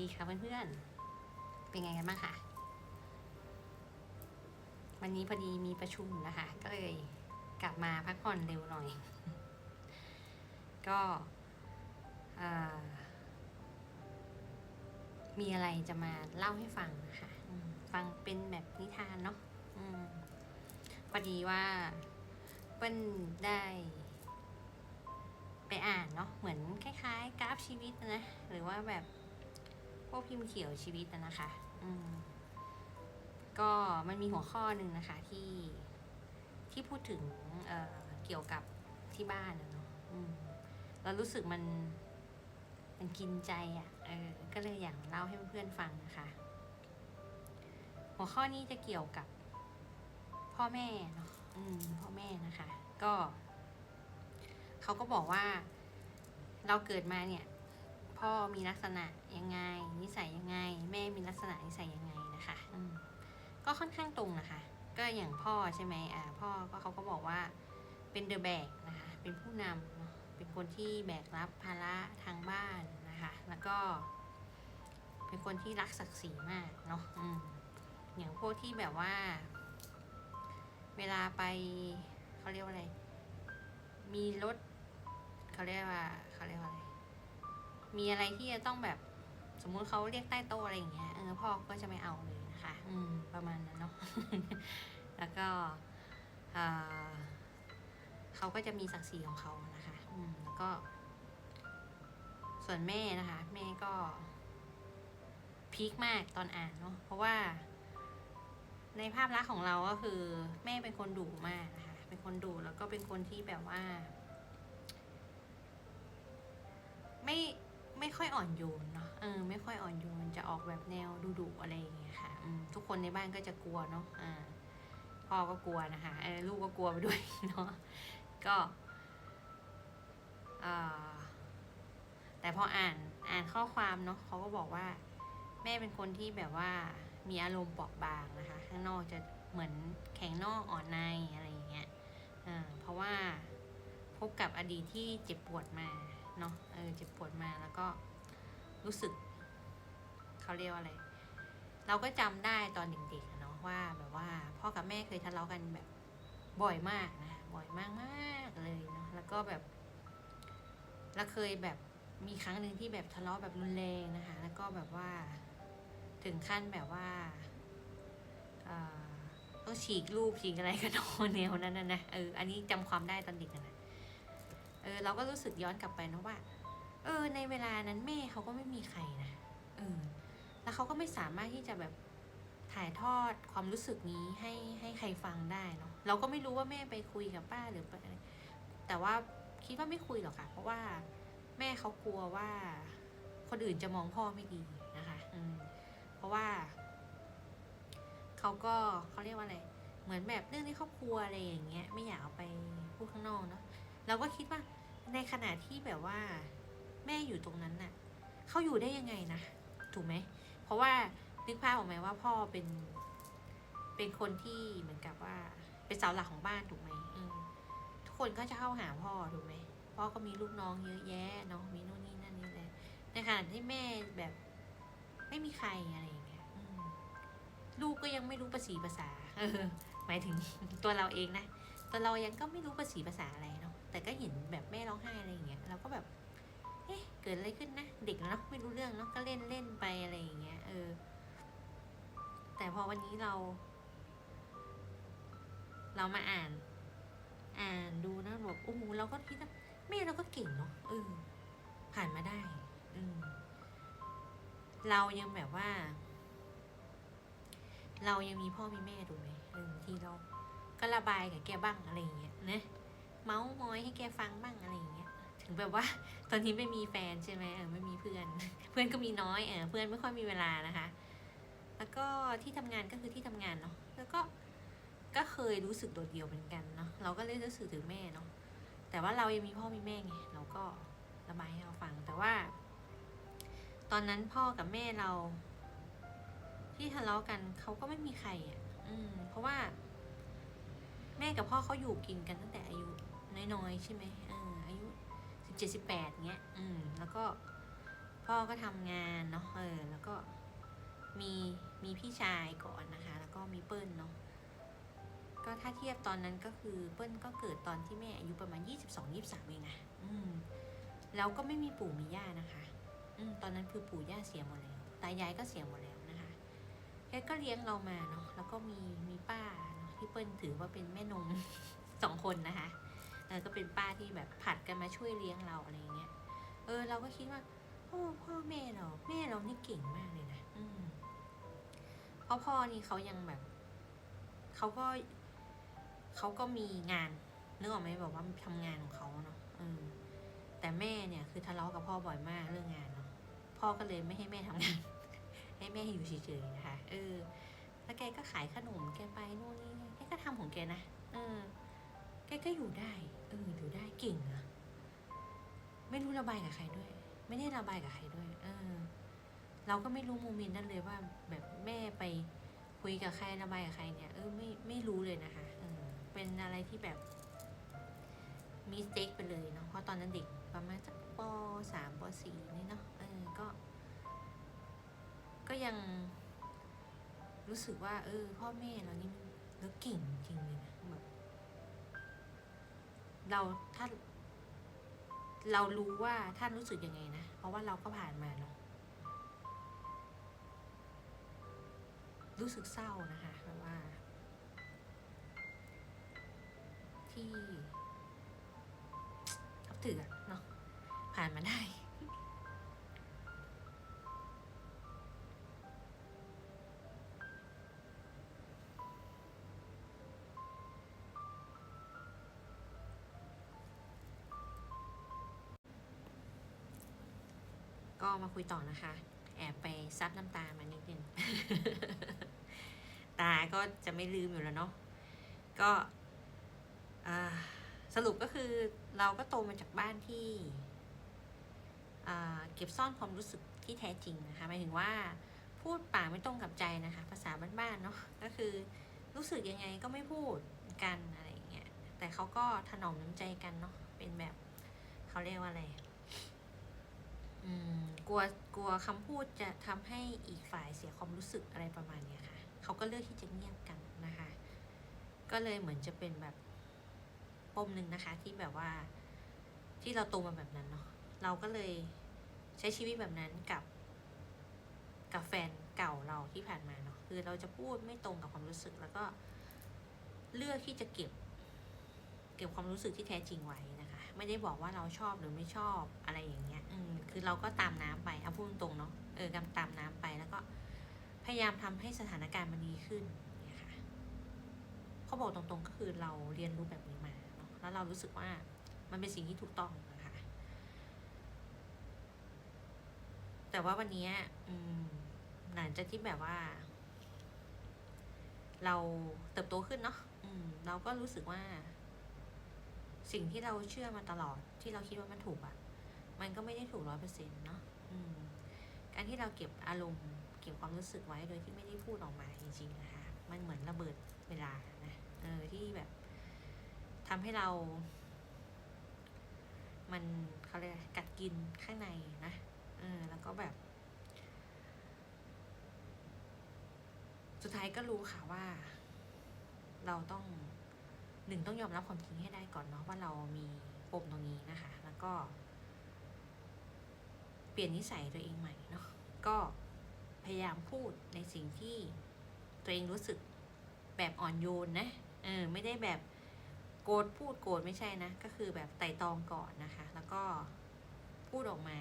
ดีค่ะเพื่อนๆ เป็นไงกันบ้างคะวันนี้พอดีมีประชุมนะคะ ก็เลยกลับมาพักผ่อนเร็วหน่อย ก็มีอะไรจะมาเล่าให้ฟังนะคะ ฟังเป็นแบบนิทานเนาะอพอดีว่าเปิ้ลได้ไปอ่านเนาะเหมือนคล้าย ๆ กราฟชีวิตนะ หรือว่าแบบ พวกพิมพ์เขียวชีวิตนะคะ อืม ก็มันมีหัวข้อหนึ่งนะคะที่ที่พูดถึงเอ่อเกี่ยวกับที่บ้านเนาะอืมเรารู้สึกมันมันกินใจอะ่ะ เออ ก็เลยอยากเล่าให้เพื่อนๆฟังนะคะ หัวข้อนี้จะเกี่ยวกับพ่อแม่เนาะ อืม พ่อแม่นะคะ ก็ เขาก็บอกว่า เราเกิดมาเนี่ย พ่อมีลักษณะยังไง นิสัยยังไง แม่มีลักษณะนิสัยยังไงนะคะก็ค่อนข้างตรงนะคะ ก็อย่างพ่อใช่ไหมอ่าพ่อก็เขาก็บอกว่าเป็นเดอะแบกนะคะเป็นผู้นำเนอะเป็นคนที่แบกรับภาระทางบ้านนะคะ แล้วก็เป็นคนที่รักศักดิ์ศรีมากเนาะอืมอย่างพวกที่แบบว่า เวลาไปเขาเรียกว่าอะไร มีรถเขาเรียกว่าเขาเรียกว่าอะไร มีอะไรที่จะต้องแบบสมมุติเขาเรียกใต้โต๊ะอะไรอย่างเงี้ยเออพ่อก็จะไม่เอาเลยนะคะอืมประมาณนั้นเนาะแล้วก็เขาก็จะมีศักดิ์ศรีของเขานะคะอืมแล้วก็ ส่วนแม่นะคะ แม่ก็พีคมากตอนอ่านเนาะเพราะว่า ในภาพลักษณ์ของเราก็คือ แม่เป็นคนดุมากนะคะเป็นคนดุแล้วก็เป็นคนที่แบบว่า ไม่ ไม่ค่อยอ่อนโยนเนาะเออไม่ค่อยอ่อนโยนจะออกแบบแนวดุๆอะไรอย่างเงี้ยค่ะทุกคนในบ้านก็จะกลัวเนาะอ่าพ่อก็กลัวนะคะลูกก็กลัวไปด้วยเนาะก็แต่พออ่านอ่านข้อความเนาะเขาก็บอกว่า แม่เป็นคนที่แบบว่ามีอารมณ์เปราะบางนะคะ ข้างนอกจะเหมือนแข็งนอกอ่อนในอะไรอย่างเงี้ยเพราะว่าพบกับอดีตที่เจ็บปวดมา เนาะเออเจ็บปวดมาแล้วก็รู้สึกเขาเรียกว่าอะไร เราก็จำได้ตอนเด็กๆเนาะว่า แบบว่าพ่อกับแม่เคยทะเลาะกันแบบบ่อยมากนะบ่อยมากมากเลยเนาะแล้วก็แบบเราเคยแบบมีครั้งหนึ่งที่แบบทะเลาะแบบรุนแรงนะคะ แล้วก็แบบว่าถึงขั้นแบบว่าต้องฉีกรูปฉีกอะไรกันโนแนวนั้นนะนะเอออันนี้จำความได้ตอนเด็กนะ เออเราก็รู้สึกย้อนกลับไปนะว่า เออ ในเวลานั้นแม่เขาก็ไม่มีใครนะเออแล้วเขาก็ไม่สามารถที่จะแบบถ่ายทอดความรู้สึกนี้ให้ให้ใครฟังได้เนาะเราก็ไม่รู้ว่าแม่ไปคุยกับป้าหรือไปอะไรแต่ว่าคิดว่าไม่คุยหรอกค่ะ เพราะว่าแม่เขากลัวว่าคนอื่นจะมองพ่อไม่ดีนะคะ อืม เพราะว่าเขาก็เขาเรียกว่าอะไร เหมือนแบบเรื่องในครอบครัวอะไรอย่างเงี้ย ไม่อยากเอาไปพูดข้างนอกเนาะ เราก็คิดว่าในขณะที่แบบว่า แม่อยู่ตรงนั้นน่ะเขาอยู่ได้ยังไงนะถูกไหม เพราะว่านึกภาพออกไหมว่าพ่อเป็น เป็นคนที่เหมือนกับว่า เป็นเสาหลักของบ้านถูกไหมอืมทุกคนก็จะเข้าหาพ่อถูกไหมพ่อก็มีลูกน้องเยอะแยะเนาะมีโน่นนี่นั่นนี่แหละในขณะที่แม่แบบ ไม่มีใครอะไรอย่างเงี้ยลูกก็ยังไม่รู้ภาษีภาษา เออ หมายถึงตัวเราเองนะตัวเรายังก็ไม่รู้ภาษีภาษาอะไร แต่ก็เห็นแบบแม่ร้องไห้อะไรอย่างเงี้ยเราก็แบบเอ๊ะเกิดอะไรขึ้นนะเด็กเนาะไม่รู้เรื่องเนาะก็เล่นเล่นไปอะไรอย่างเงี้ยเออ แต่พอวันนี้เรา เรามาอ่าน อ่านดูนะบอกโอ้โหเราก็คิดว่าแม่เราก็เก่งเนาะเออผ่านมาได้ อืมเรายังแบบว่า เรายังมีพ่อมีแม่ถูไหมเออบางทีเราก็ระบายกับแกบ้างอะไรอย่างเงี้ยนะ เมาส์มอยให้แกฟังบ้างอะไรอย่างเงี้ยถึงแบบว่าตอนนี้ไม่มีแฟนใช่ไหมเออไม่มีเพื่อน เพื่อนก็มีน้อยเออเพื่อนไม่ค่อยมีเวลานะคะ แล้วก็ที่ทำงานก็คือที่ทำงานเนาะแล้วก็ก็เคยรู้สึกโดดเดี่ยวเหมือนกันเนาะเราก็เลยรู้สึกถึงแม่เนาะแต่ว่าเรายังมีพ่อมีแม่ไงเราก็ระบายให้เราฟังแต่ว่า ตอนนั้นพ่อกับแม่เรา ที่ทะเลาะกันเขาก็ไม่มีใครอะ อืม เพราะว่า แม่กับพ่อเขาอยู่กินกันตั้งแต่อายุ น้อยๆ ใช่ไหมอายุสิบเจ็ดสิบแปดเงี้ย อืม แล้วก็พอพ่อก็ทำงานเนาะ เออ แล้วก็มีมีพี่ชายก่อนนะคะ แล้วก็มีเปิ้ลเนาะ ก็ถ้าเทียบตอนนั้นก็คือเปิ้ลก็เกิดตอนที่แม่อายุประมาณ22 23เองนะอืม แล้วก็ไม่มีปู่มีย่านะคะ อืม ตอนนั้นคือปู่ย่าเสียหมดแล้ว ตายายก็เสียหมดแล้วนะคะแกก็เลี้ยงเรามาเนาะ แล้วก็มีมีป้าเนาะที่เปิ้ลถือว่าเป็นแม่นมสองคนนะคะ เออก็เป็นป้าที่แบบผัดกันมาช่วยเลี้ยงเราอะไรเงี้ย เออ เราก็คิดว่าโอ้พ่อแม่เราแม่เรานี่เก่งมากเลยนะอืมเพราะพ่อนี่เขายังแบบเขาก็เขาก็มีงานนึกออกไหมแบบว่าทำงานของเขาเนาะเออแต่แม่เนี่ยคือทะเลาะกับพ่อบ่อยมากเรื่องงานเนาะพ่อก็เลยไม่ให้แม่ทำงาน ให้แม่อยู่เฉยๆนะคะเออแล้วแกก็ขายขนมแกไปนู่นนี่แกก็ทำของแกนะ แกก็อยู่ได้ เออ อยู่ได้เก่งอะไม่รู้ระบายกับใครด้วย ไม่ได้ระบายกับใครด้วย เออ เราก็ไม่รู้โมเมนต์นั้นเลยว่า แบบแม่ไปคุยกับใครระบายกับใครเนี่ยเออไม่ไม่รู้เลยนะคะเออเป็นอะไรที่แบบมีสเต็กไปเลยเนาะเพราะตอนนั้นเด็กประมาณสักปสามปสี่นี่เนาะเออก็ ก็ยังรู้สึกว่า เออ พ่อแม่เรานี่แล้วเก่งจริงเลยนะ เราถ้าเรารู้ว่าท่านรู้สึกยังไงนะ เพราะว่าเราก็ผ่านมาเนาะรู้สึกเศร้านะคะเพราะว่า ที่ทับถือเนาะผ่านมาได้ ก็มาคุยต่อนะคะ แอบไปซับน้ำตามานิดนึงตาก็จะไม่ลืมอยู่แล้วเนาะก็สรุปก็คือเราก็โตมาจากบ้านที่เก็บซ่อนความรู้สึกที่แท้จริงนะคะหมายถึงว่าพูดปากไม่ตรงกับใจนะคะ ภาษาบ้านๆเนาะก็คือรู้สึกยังไงก็ไม่พูดกันอะไรอย่างเงี้ยแต่เขาก็ถนอมน้ำใจกันเนาะเป็นแบบเขาเรียกว่าอะไร กลัวกลัวคำพูดจะทำให้อีกฝ่ายเสียความรู้สึกอะไรประมาณเนี้ยค่ะ เขาก็เลือกที่จะเงียบกันนะคะ ก็เลยเหมือนจะเป็นแบบปมหนึ่งนะคะที่แบบว่าที่เราโตมาแบบนั้นเนาะเราก็เลยใช้ชีวิตแบบนั้นกับ กับแฟนเก่าเราที่ผ่านมาเนาะคือเราจะพูดไม่ตรงกับความรู้สึกแล้วก็เลือกที่จะเก็บ เก็บความรู้สึกที่แท้จริงไว้ ไม่ได้บอกว่าเราชอบหรือไม่ชอบอะไรอย่างเงี้ยอืมคือเราก็ตามน้ำไปเอาพูดตรงเนาะเออกำตามน้ำไปแล้วก็พยายามทำให้สถานการณ์มันดีขึ้นเนี่ยค่ะเขาบอกตรงๆก็คือเราเรียนรู้แบบนี้มาเนาะแล้วเรารู้สึกว่ามันเป็นสิ่งที่ถูกต้องนะคะแต่ว่าวันนี้อืมหลังจากที่แบบว่า เราเติบโตขึ้นเนาะอืม เราก็รู้สึกว่า สิ่งที่เราเชื่อมาตลอดที่เราคิดว่ามันถูกอะ่ะ มันก็ไม่ได้ถูกร้อยเปอร์เซ็นต์เนาะการที่เราเก็บอารมณ์เก็บความรู้สึกไว้โดยที่ไม่ได้พูดออกมาจริงๆนะคะ มันเหมือนระเบิดเวลานะเออที่แบบทำให้เรา มันเขาเรียกกัดกินข้างในนะเออแล้วก็แบบ สุดท้ายก็รู้ค่ะว่า เราต้อง หนึ่งต้องยอมรับความจริงให้ได้ก่อนเนาะว่าเรามีปมตรงนี้นะคะ แล้วก็ เปลี่ยนนิสัยตัวเองใหม่เนาะก็พยายามพูดในสิ่งที่ตัวเองรู้สึกแบบอ่อนโยนนะเออไม่ได้แบบโกรธพูดโกรธไม่ใช่นะ ก็คือแบบไต่ตองก่อนนะคะ แล้วก็พูดออกมา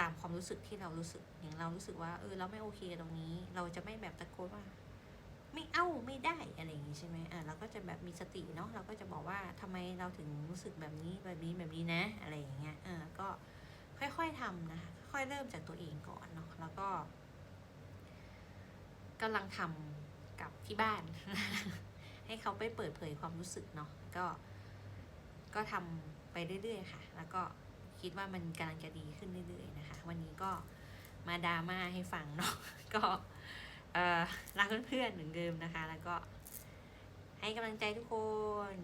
ตามความรู้สึกที่เรารู้สึกอย่างเรารู้สึกว่าเออเราไม่โอเคตรงนี้ เราจะไม่แบบตะโกนว่า ไม่เอาไม่ได้อะไรอย่างงี้ใช่ไหมอ่าเราก็จะแบบมีสติเนาะเราก็จะบอกว่าทำไมเราถึงรู้สึกแบบนี้แบบนี้แบบนี้นะ อะไรอย่างเงี้ยเออก็ค่อยๆทำนะคะค่อยเริ่มจากตัวเองก่อนเนาะแล้วก็กำลังทำกับที่บ้าน ให้เขาไปเปิดเผยความรู้สึกเนาะก็ ก็ทำไปเรื่อยๆค่ะ แล้วก็คิดว่ามันกำลังจะดีขึ้นเรื่อยๆนะคะ วันนี้ก็มาดราม่าให้ฟังเนาะก็ รักเพื่อนๆเหมือนเดิมนะคะ แล้วก็ให้กำลังใจทุกคน